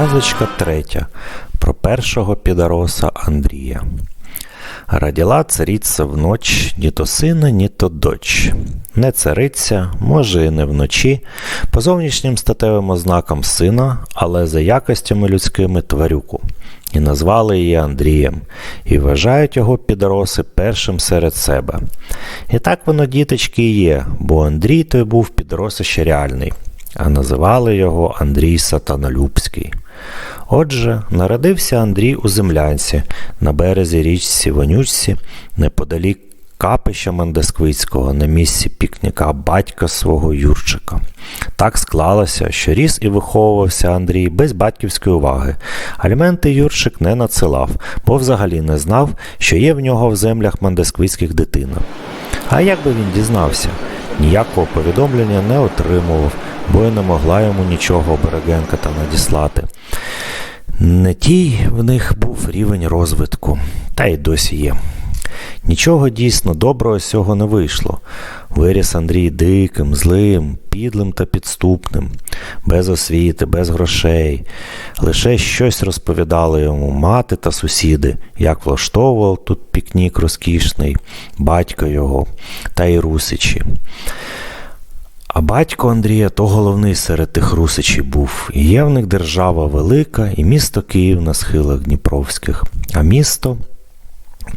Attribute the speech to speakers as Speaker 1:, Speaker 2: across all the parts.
Speaker 1: Казочка третя про першого підароса Андрія. Раділа царіця вночь ні то сина, ні то дочь. Не цариця, може, і не вночі, по зовнішнім статевим ознакам сина, але за якостями людськими тварюку. І назвали її Андрієм, і вважають його підроси першим серед себе. І так воно, діточки, і є, бо Андрій той був підросище реальний, а називали його Андрій Сатанолюбський. Отже, народився Андрій у землянці на березі річці Вонючці, неподалік капища Мандесквицького на місці пікніка батька свого Юрчика. Так склалося, що ріс і виховувався Андрій без батьківської уваги. Аліменти Юрчик не надсилав, бо взагалі не знав, що є в нього в землях Мандесквицьких дитина. А як би він дізнався? Ніякого повідомлення не отримував, бо й не могла йому нічого Берегенка та надіслати. Не тій в них був рівень розвитку, та й досі є. Нічого дійсно доброго з цього не вийшло. Виріс Андрій диким, злим, підлим та підступним, без освіти, без грошей. Лише щось розповідали йому мати та сусіди, як влаштовував тут пікнік розкішний, батько його та й русичі. А батько Андрія то головний серед тих русичів був. І є в них держава велика, і місто Київ на схилах Дніпровських. А місто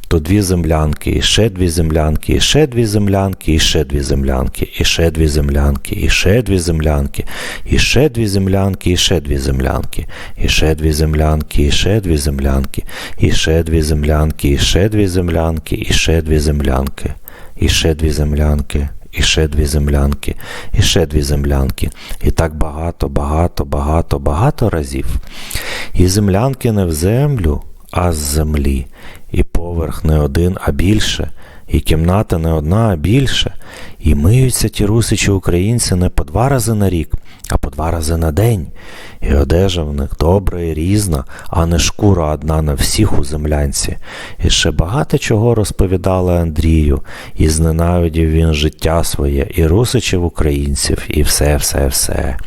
Speaker 1: то дві землянки, і ще дві землянки, і ще дві землянки, і ще дві землянки, і ще дві землянки, і ще дві землянки, і ще дві землянки, і ще дві землянки, і ще дві землянки, і ще дві землянки, і ще дві землянки, і ще дві землянки, і ще дві землянки, і ще дві землянки. І ще дві землянки, і ще дві землянки. І так багато, багато, багато, багато разів. І землянки не в землю, а з землі. І поверх не один, а більше, і кімната не одна, а більше. І миються ті русичі українці не по два рази на рік, а по два рази на день. І одежа в них добра і різна, а не шкура одна на всіх у землянці. І ще багато чого розповідали Андрію, і зненавидів він життя своє, і русичів українців, і все, все, все.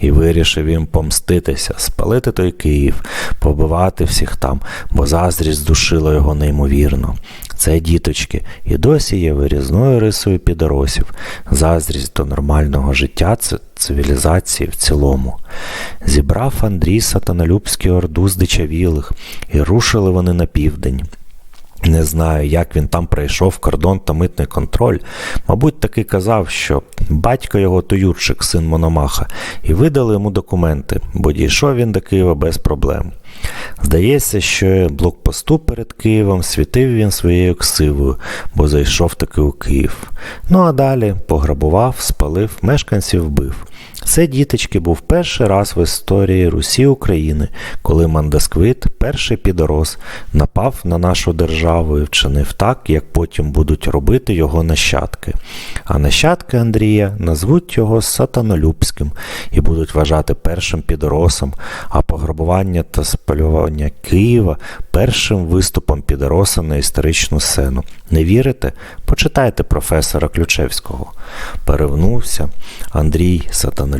Speaker 1: І вирішив їм помститися, спалити той Київ, побивати всіх там, бо заздрість здушила його неймовірно. Це діточки, і досі є вирізною рисою підоросів, заздрість до нормального життя цивілізації в цілому. Зібрав Андрій Сатанолюбський орду здичавілих, і рушили вони на південь. Не знаю, як він там пройшов кордон та митний контроль. Мабуть, таки казав, що батько його то Юрчик, син Мономаха, і видали йому документи, бо дійшов він до Києва без проблем. Здається, що блокпосту перед Києвом світив він своєю ксивою, бо зайшов таки у Київ. Ну а далі пограбував, спалив, мешканців вбив. Це, діточки, був перший раз в історії Русі України, коли Мандесквит, перший підорос, напав на нашу державу і вчинив так, як потім будуть робити його нащадки. А нащадки Андрія назвуть його Сатанолюбським і будуть вважати першим підоросом, а пограбування та спалювання Києва першим виступом підороса на історичну сцену. Не вірите? Почитайте професора Ключевського. Перевнувся Андрій Сатанолюбський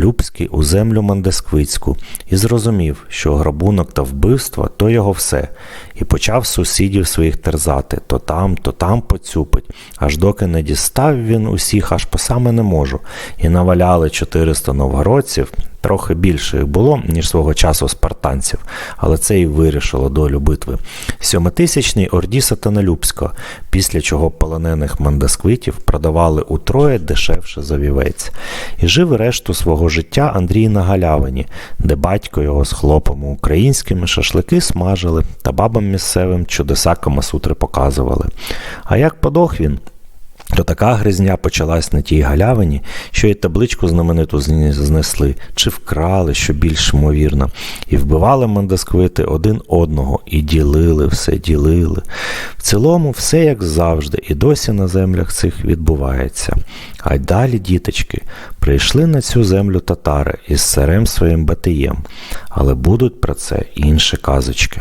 Speaker 1: у землю Мандесквицьку і зрозумів, що грабунок та вбивство то його все, і почав сусідів своїх терзати то там, то там поцюпить, аж доки не дістав він усіх, аж по саме не можу, і наваляли 400 новгородців. Трохи більше їх було, ніж свого часу спартанців, але це і вирішило долю битви. Сьомитисячний орді Сатанолюбського, після чого полонених мандесквитів продавали утроє дешевше за вівець. І жив решту свого життя Андрій на галявині, де батько його з хлопами українськими шашлики смажили та бабам місцевим чудеса Камасутри показували. А як подох він? То така гризня почалась на тій галявині, що й табличку знамениту знесли, чи вкрали, що більш ймовірно, і вбивали мандисквити один одного, і ділили все, ділили. В цілому, все як завжди, і досі на землях цих відбувається. А й далі, діточки, прийшли на цю землю татари із царем своїм Батиєм, але будуть про це інші казочки.